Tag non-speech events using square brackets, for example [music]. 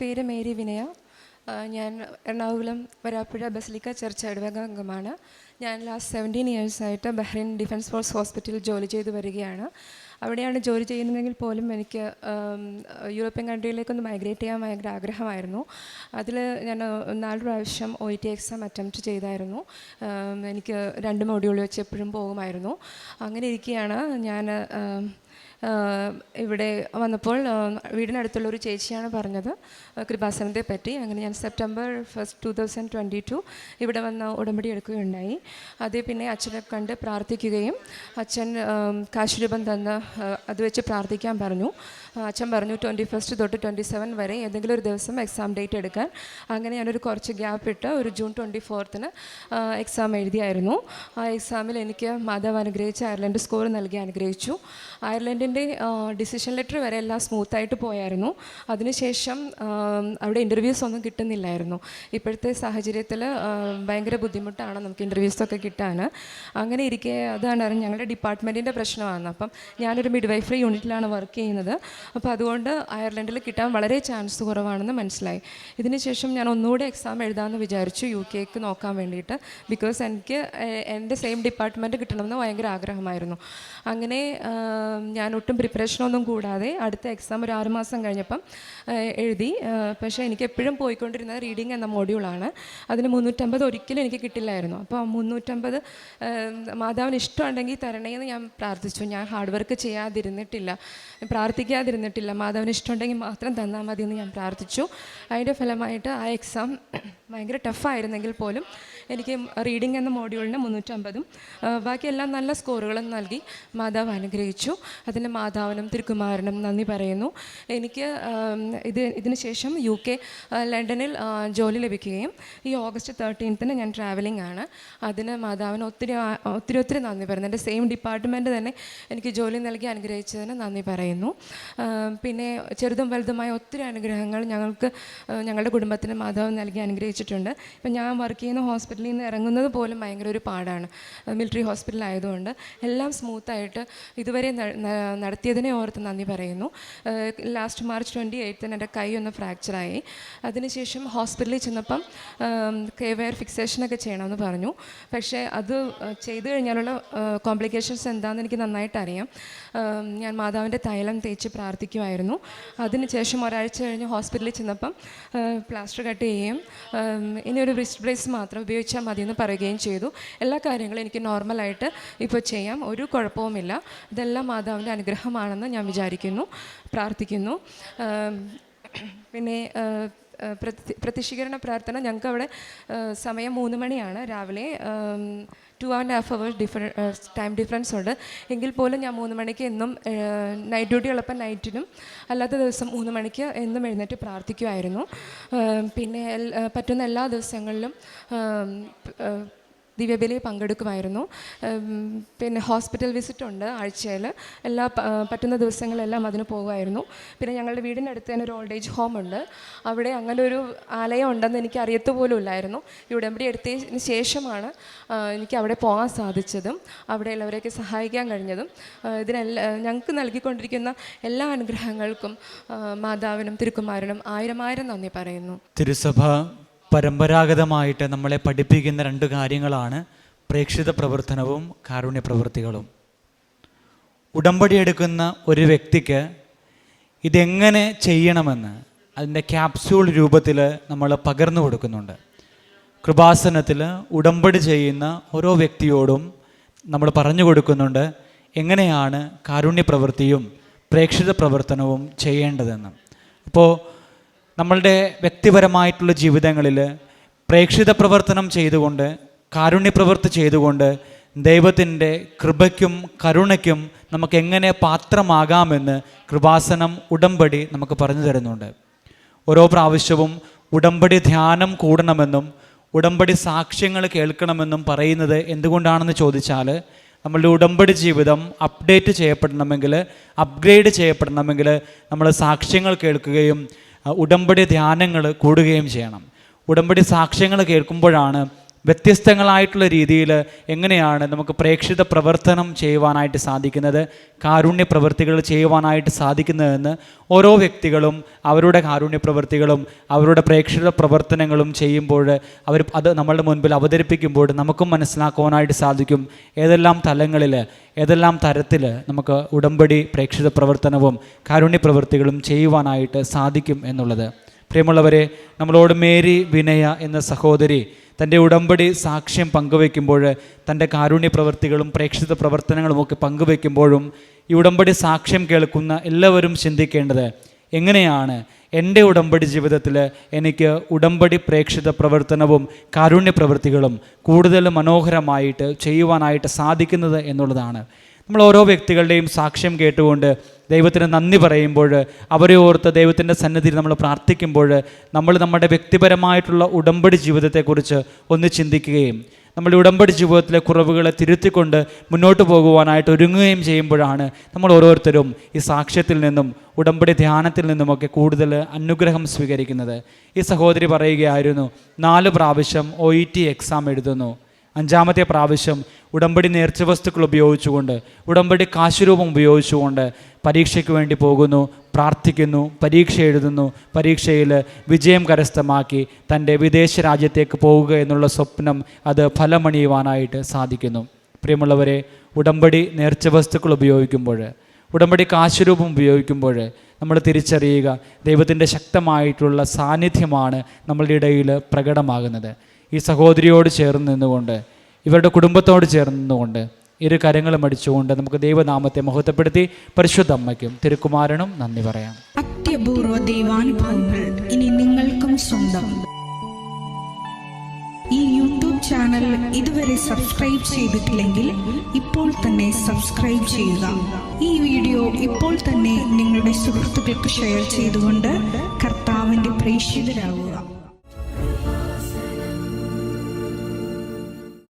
പേര് മേരി വിനയ. ഞാൻ Ernakulam Varapuzha basilica church ഇടവക അംഗമാണ്. ഞാൻ ലാസ്റ്റ് സെവന്റീൻ ഇയേഴ്സായിട്ട് ബഹ്റൈൻ ഡിഫൻസ് ഫോഴ്സ് ഹോസ്പിറ്റലിൽ ജോലി ചെയ്ത് വരികയാണ്. അവിടെയാണ് ജോലി ചെയ്യുന്നതെങ്കിൽ പോലും എനിക്ക് യൂറോപ്യൻ കൺട്രിയിലേക്കൊന്ന് മൈഗ്രേറ്റ് ചെയ്യാൻ ഭയങ്കര ആഗ്രഹമായിരുന്നു. അതിൽ ഞാൻ നാല് പ്രാവശ്യം ഒ ടി എക്സാം അറ്റംപ്റ്റ് ചെയ്തായിരുന്നു. എനിക്ക് രണ്ട് മൊഡ്യൂൾ വെച്ച് എപ്പോഴും പോകുമായിരുന്നു. അങ്ങനെ ഇരിക്കുകയാണ്. ഞാൻ ഇവിടെ വന്നപ്പോൾ വീടിനടുത്തുള്ള ഒരു ചേച്ചിയാണ് പറഞ്ഞത്. കൃപാസനത്തെ പറ്റി. അങ്ങനെ ഞാൻ September first two thousand twenty two ഇവിടെ വന്ന് ഉടമ്പടി എടുക്കുകയുണ്ടായി. അതേ പിന്നെ അച്ഛനെ കണ്ട് പ്രാർത്ഥിക്കുകയും അച്ഛൻ കാശുരൂപം കാശ് രൂപം തന്ന് അത് വെച്ച് പ്രാർത്ഥിക്കാൻ പറഞ്ഞു. അച്ഛൻ പറഞ്ഞു ട്വന്റി ഫസ്റ്റ് തൊട്ട് ട്വന്റി സെവൻ വരെ ഏതെങ്കിലും ഒരു ദിവസം എക്സാം ഡേറ്റ് എടുക്കാൻ. അങ്ങനെ ഞാനൊരു കുറച്ച് ഗ്യാപ്പ് ഇട്ട് ഒരു ജൂൺ ട്വന്റി ഫോർത്തിന് എക്സാം എഴുതിയായിരുന്നു. ആ എക്സാമിൽ എനിക്ക് മാതാവ് അനുഗ്രഹിച്ച് അയർലൻഡ് സ്കോർ നൽകി അനുഗ്രഹിച്ചു. അയർലൻഡിന്റെ ഡിസിഷൻ ലെറ്റർ വരെ എല്ലാം സ്മൂത്തായിട്ട് പോയായിരുന്നു. അതിനുശേഷം അവിടെ ഇന്റർവ്യൂസ് ഒന്നും കിട്ടുന്നില്ലായിരുന്നു. ഇപ്പോഴത്തെ സാഹചര്യത്തിൽ ഭയങ്കര ബുദ്ധിമുട്ടാണ് നമുക്ക് ഇന്റർവ്യൂസൊക്കെ കിട്ടാൻ അങ്ങനെ ഇരിക്കെ അതാണ് ഞങ്ങളുടെ ഡിപ്പാർട്ട്മെന്റിന്റെ പ്രശ്നമാണ്. അപ്പം ഞാനൊരു മിഡ് മിഡ്വൈഫറി യൂണിറ്റിലാണ് വർക്ക് ചെയ്യുന്നത്. അപ്പോൾ അതുകൊണ്ട് അയർലൻഡിൽ കിട്ടാൻ വളരെ ചാൻസ് കുറവാണെന്ന് മനസ്സിലായി. ഇതിനുശേഷം ഞാൻ ഒന്നുകൂടെ എക്സാം എഴുതാമെന്ന് വിചാരിച്ചു യു കെക്ക് നോക്കാൻ വേണ്ടിയിട്ട്. ബിക്കോസ് എനിക്ക് എന്റെ സെയിം ഡിപ്പാർട്ട്മെന്റ് കിട്ടണമെന്ന് ഭയങ്കര ആഗ്രഹമായിരുന്നു. അങ്ങനെ ഞാൻ ഒട്ടും പ്രിപ്പറേഷനൊന്നും കൂടാതെ അടുത്ത എക്സാം ഒരു ആറുമാസം കഴിഞ്ഞപ്പം എഴുതി. പക്ഷേ എനിക്ക് എപ്പോഴും പോയിക്കൊണ്ടിരുന്നത് റീഡിങ് എന്ന മോഡ്യൂളാണ് അതിന് മുന്നൂറ്റമ്പത് ഒരിക്കലും എനിക്ക് കിട്ടില്ലായിരുന്നു. അപ്പോൾ മുന്നൂറ്റമ്പത് മാതാവിന് ഇഷ്ടമുണ്ടെങ്കിൽ തരണേ എന്ന് ഞാൻ പ്രാർത്ഥിച്ചു. ഞാൻ ഹാർഡ് വർക്ക് ചെയ്യാതിരുന്നിട്ടില്ല പ്രാർത്ഥിക്കാതിരുന്നിട്ടില്ല. മാതാവിന് ഇഷ്ടമുണ്ടെങ്കിൽ മാത്രം തന്നാൽ മതി എന്ന് ഞാൻ പ്രാർത്ഥിച്ചു. അതിന്റെ ഫലമായിട്ട് ആ എക്സാം [clears throat] ഭയങ്കര ടഫായിരുന്നെങ്കിൽ പോലും എനിക്ക് റീഡിംഗ് എന്ന മോഡ്യൂളിന് മുന്നൂറ്റമ്പതും ബാക്കിയെല്ലാം നല്ല സ്കോറുകളും നൽകി മാതാവ് അനുഗ്രഹിച്ചു. അതിന് മാതാവിനും തിരുക്കുമാരനും നന്ദി പറയുന്നു. എനിക്ക് ഇത് ഇതിന് ശേഷം യു കെ ലണ്ടനിൽ ജോലി ലഭിക്കുകയും ഈ ഓഗസ്റ്റ് തേർട്ടീൻത്തിന് ഞാൻ ട്രാവലിംഗ് ആണ്. അതിന് മാതാവിന് ഒത്തിരി ഒത്തിരി ഒത്തിരി നന്ദി പറയുന്നു. എന്റെ സെയിം ഡിപ്പാർട്ട്മെന്റ് തന്നെ എനിക്ക് ജോലി നൽകി അനുഗ്രഹിച്ചതിന് നന്ദി പറയുന്നു. പിന്നെ ചെറുതും വലുതുമായ ഒത്തിരി അനുഗ്രഹങ്ങൾ ഞങ്ങൾക്ക് ഞങ്ങളുടെ കുടുംബത്തിന് മാതാവ് നൽകി അനുഗ്രഹിച്ചിട്ടുണ്ട്. ഇപ്പം ഞാൻ വർക്ക് ചെയ്യുന്ന ഹോസ്പിറ്റലിൽ നിന്ന് ഇറങ്ങുന്നത് പോലും ഭയങ്കര ഒരു പാടാണ്. മിലിറ്ററി ഹോസ്പിറ്റൽ ആയതുകൊണ്ട് എല്ലാം സ്മൂത്തായിട്ട് ഇതുവരെ നടത്തിയതിനെ ഓർത്ത് നന്ദി പറയുന്നു. ലാസ്റ്റ് മാർച്ച് ട്വന്റി എയ്ത്തിന് എന്റെ കൈ ഒന്ന് ഫ്രാക്ചറായി അതിനുശേഷം ഹോസ്പിറ്റലിൽ ചെന്നപ്പം കെവയർ ഫിക്സേഷനൊക്കെ ചെയ്യണമെന്ന് പറഞ്ഞു. പക്ഷേ അത് ചെയ്തു കഴിഞ്ഞാലുള്ള കോംപ്ലിക്കേഷൻസ് എന്താണെന്ന് എനിക്ക് നന്നായിട്ട് അറിയാം. ഞാൻ മാതാവിന്റെ തൈലം തേച്ച് പ്രാർത്ഥിക്കുമായിരുന്നു അതിനുശേഷം ഒരാഴ്ച കഴിഞ്ഞ് ഹോസ്പിറ്റലിൽ ചെന്നപ്പം പ്ലാസ്റ്റർ കട്ട് ചെയ്യുകയും ഇനി ഒരു റിസ്റ്റ് ബ്രേസ് മാത്രം ഉപയോഗിച്ചാൽ മതിയെന്ന് പറയുകയും ചെയ്തു. എല്ലാ കാര്യങ്ങളും എനിക്ക് നോർമലായിട്ട് ഇപ്പോൾ ചെയ്യാം. ഒരു കുഴപ്പവുമില്ല. ഇതെല്ലാം മാതാവിന്റെ അനുഗ്രഹമാണെന്ന് ഞാൻ വിചാരിക്കുന്നു പ്രാർത്ഥിക്കുന്നു. പിന്നെ പ്രതി പ്രാർത്ഥന ഞങ്ങൾക്ക് അവിടെ സമയം മൂന്ന് മണിയാണ് രാവിലെ. Two and half hours differ time difference ഉണ്ട്. എങ്കിൽ പോലും ഞാൻ മൂന്ന് മണിക്ക് എന്നും നൈറ്റ് ഡ്യൂട്ടി ഉള്ളപ്പോൾ നൈറ്റിനും അല്ലാത്ത ദിവസം മൂന്ന് മണിക്ക് എന്നും എഴുന്നേറ്റ് പ്രാർത്ഥിക്കുമായിരുന്നു. പിന്നെ പറ്റുന്ന എല്ലാ ദിവസങ്ങളിലും ദിവ്യബലി പങ്കെടുക്കുമായിരുന്നു. പിന്നെ ഹോസ്പിറ്റൽ വിസിറ്റ് ഉണ്ട് ആഴ്ചയിൽ. എല്ലാ പറ്റുന്ന ദിവസങ്ങളെല്ലാം അതിന് പോകുമായിരുന്നു. പിന്നെ ഞങ്ങളുടെ വീടിനടുത്ത് തന്നെ ഒരു ഓൾഡ് ഏജ് ഹോം ഉണ്ട്. അവിടെ അങ്ങനെ ഒരു ആലയം ഉണ്ടെന്ന് എനിക്ക് അറിയത്ത് പോലും ഇല്ലായിരുന്നു ഉടമ്പടി എടുത്തതിന് ശേഷമാണ് എനിക്ക് അവിടെ പോകാൻ സാധിച്ചതും അവിടെ ഉള്ളവരെയൊക്കെ സഹായിക്കാൻ കഴിഞ്ഞതും. ഇതിനെല്ലാം ഞങ്ങൾക്ക് നൽകിക്കൊണ്ടിരിക്കുന്ന എല്ലാ അനുഗ്രഹങ്ങൾക്കും മാതാവിനും തിരുക്കുമാരനും ആയിരം ആയിരം നന്ദി പറയുന്നു. തിരുസഭ പരമ്പരാഗതമായിട്ട് നമ്മളെ പഠിപ്പിക്കുന്ന രണ്ട് കാര്യങ്ങളാണ് പ്രേക്ഷിത പ്രവർത്തനവും കാരുണ്യ പ്രവൃത്തികളും. ഉടമ്പടി എടുക്കുന്ന ഒരു വ്യക്തിക്ക് ഇതെങ്ങനെ ചെയ്യണമെന്ന് അതിന്റെ ക്യാപ്സ്യൂൾ രൂപത്തിൽ നമ്മൾ പകർന്നു കൊടുക്കുന്നുണ്ട്. കൃപാസനത്തിൽ ഉടമ്പടി ചെയ്യുന്ന ഓരോ വ്യക്തിയോടും നമ്മൾ പറഞ്ഞു കൊടുക്കുന്നുണ്ട് എങ്ങനെയാണ് കാരുണ്യ പ്രവൃത്തിയും പ്രേക്ഷിത പ്രവർത്തനവും ചെയ്യേണ്ടതെന്ന്. അപ്പോൾ നമ്മളുടെ വ്യക്തിപരമായിട്ടുള്ള ജീവിതങ്ങളിൽ പ്രേക്ഷിത പ്രവർത്തനം ചെയ്തുകൊണ്ട് കാരുണ്യ പ്രവൃത്തി ചെയ്തുകൊണ്ട് ദൈവത്തിന്റെ കൃപയ്ക്കും കരുണയ്ക്കും നമുക്ക് എങ്ങനെ പാത്രമാകാമെന്ന് കൃപാസനം ഉടമ്പടി നമുക്ക് പറഞ്ഞു തരുന്നുണ്ട്. ഓരോ പ്രാവശ്യവും ഉടമ്പടി ധ്യാനം കൂടണമെന്നും ഉടമ്പടി സാക്ഷ്യങ്ങൾ കേൾക്കണമെന്നും പറയുന്നത് എന്തുകൊണ്ടാണെന്ന് ചോദിച്ചാൽ നമ്മളുടെ ഉടമ്പടി ജീവിതം അപ്ഡേറ്റ് ചെയ്യപ്പെടണമെങ്കിൽ അപ്ഗ്രേഡ് ചെയ്യപ്പെടണമെങ്കിൽ നമ്മൾ സാക്ഷ്യങ്ങൾ കേൾക്കുകയും ഉടമ്പടി ധ്യാനങ്ങൾ കൂടുകയും ചെയ്യണം. ഉടമ്പടി സാക്ഷ്യങ്ങൾ കേൾക്കുമ്പോഴാണ് വ്യത്യസ്തങ്ങളായിട്ടുള്ള രീതിയിൽ എങ്ങനെയാണ് നമുക്ക് പ്രേക്ഷിത പ്രവർത്തനം ചെയ്യുവാനായിട്ട് സാധിക്കുന്നത് കാരുണ്യ പ്രവൃത്തികൾ ചെയ്യുവാനായിട്ട് സാധിക്കുന്നതെന്ന് ഓരോ വ്യക്തികളും അവരുടെ കാരുണ്യ പ്രവൃത്തികളും അവരുടെ പ്രേക്ഷിത പ്രവർത്തനങ്ങളും ചെയ്യുമ്പോൾ അവർ അത് നമ്മളുടെ മുൻപിൽ അവതരിപ്പിക്കുമ്പോൾ നമുക്കും മനസ്സിലാക്കുവാനായിട്ട് സാധിക്കും. ഏതെല്ലാം തലങ്ങളിൽ ഏതെല്ലാം തരത്തിൽ നമുക്ക് ഉടമ്പടി പ്രേക്ഷിത പ്രവർത്തനവും കാരുണ്യ പ്രവൃത്തികളും ചെയ്യുവാനായിട്ട് സാധിക്കും എന്നുള്ളത്. പ്രിയമുള്ളവരെ നമ്മളോട് മേരി വിനയ എന്ന സഹോദരി തന്റെ ഉടമ്പടി സാക്ഷ്യം പങ്കുവെക്കുമ്പോൾ തന്റെ കാരുണ്യ പ്രവൃത്തികളും പ്രേക്ഷിത പ്രവർത്തനങ്ങളും ഒക്കെ പങ്കുവെക്കുമ്പോഴും ഈ ഉടമ്പടി സാക്ഷ്യം കേൾക്കുന്ന എല്ലാവരും ചിന്തിക്കേണ്ടത് എങ്ങനെയാണ്? എന്റെ ഉടമ്പടി ജീവിതത്തിൽ എനിക്ക് ഉടമ്പടി പ്രേക്ഷിത പ്രവർത്തനവും കാരുണ്യ പ്രവൃത്തികളും കൂടുതൽ മനോഹരമായിട്ട് ചെയ്യുവാനായിട്ട് സാധിക്കുന്നത് എന്നുള്ളതാണ്. നമ്മൾ ഓരോ വ്യക്തികളുടെയും സാക്ഷ്യം കേട്ടുകൊണ്ട് ദൈവത്തിന് നന്ദി പറയുമ്പോൾ അവരെ ഓർത്ത് ദൈവത്തിന്റെ സന്നിധിയിൽ നമ്മൾ പ്രാർത്ഥിക്കുമ്പോൾ നമ്മൾ നമ്മുടെ വ്യക്തിപരമായിട്ടുള്ള ഉടമ്പടി ജീവിതത്തെക്കുറിച്ച് ഒന്ന് ചിന്തിക്കുകയും നമ്മുടെ ഉടമ്പടി ജീവിതത്തിലെ കുറവുകളെ തിരുത്തിക്കൊണ്ട് മുന്നോട്ട് പോകുവാനായിട്ട് ഒരുങ്ങുകയും ചെയ്യുമ്പോഴാണ് നമ്മൾ ഓരോരുത്തരും ഈ സാക്ഷ്യത്തിൽ നിന്നും ഉടമ്പടി ധ്യാനത്തിൽ നിന്നുമൊക്കെ കൂടുതൽ അനുഗ്രഹം സ്വീകരിക്കുന്നത്. ഈ സഹോദരി പറയുകയായിരുന്നു നാല് പ്രാവശ്യം ഒ എക്സാം എഴുതുന്നു. അഞ്ചാമത്തെ പ്രാവശ്യം ഉടമ്പടി നേർച്ച വസ്തുക്കൾ ഉപയോഗിച്ചുകൊണ്ട് ഉടമ്പടി കാശുരൂപം ഉപയോഗിച്ചുകൊണ്ട് പരീക്ഷയ്ക്ക് വേണ്ടി പോകുന്നു പ്രാർത്ഥിക്കുന്നു പരീക്ഷ എഴുതുന്നു പരീക്ഷയിൽ വിജയം കരസ്ഥമാക്കി തന്റെ വിദേശ രാജ്യത്തേക്ക് പോവുക എന്നുള്ള സ്വപ്നം അത് ഫലമണിയുവാനായിട്ട് സാധിക്കുന്നു. പ്രിയമുള്ളവരെ ഉടമ്പടി നേർച്ച വസ്തുക്കൾ ഉപയോഗിക്കുമ്പോൾ ഉടമ്പടി കാശുരൂപം ഉപയോഗിക്കുമ്പോൾ നമ്മൾ തിരിച്ചറിയുക ദൈവത്തിന്റെ ശക്തമായിട്ടുള്ള സാന്നിധ്യമാണ് നമ്മളുടെ ഇടയിൽ പ്രകടമാകുന്നത്. ഈ സഹോദരിയോട് ചേർന്ന് നിന്നുകൊണ്ട് ഇവരുടെ കുടുംബത്തോട് ചേർന്ന് നിന്നുകൊണ്ട് ഇരു കരങ്ങളും അടിച്ചുകൊണ്ട് നമുക്ക് ദൈവനാമത്തെ മഹത്വപ്പെടുത്തി പരിശുദ്ധ അമ്മയ്ക്കും തിരുക്കുമാരനും നന്ദി പറയാം. അത്യപൂർവ ദൈവാനുഭവങ്ങൾ ഇനി നിങ്ങൾക്കും സ്വന്തം. ഈ യൂട്യൂബ് ചാനൽ ഇതുവരെ സബ്സ്ക്രൈബ് ചെയ്തിട്ടില്ലെങ്കിൽ ഇപ്പോൾ തന്നെ സബ്സ്ക്രൈബ് ചെയ്യുക. ഈ വീഡിയോ ഇപ്പോൾ തന്നെ നിങ്ങളുടെ സുഹൃത്തുക്കൾക്ക് ഷെയർ ചെയ്തുകൊണ്ട് കർത്താവിന്റെ പ്രേക്ഷിതരാകുക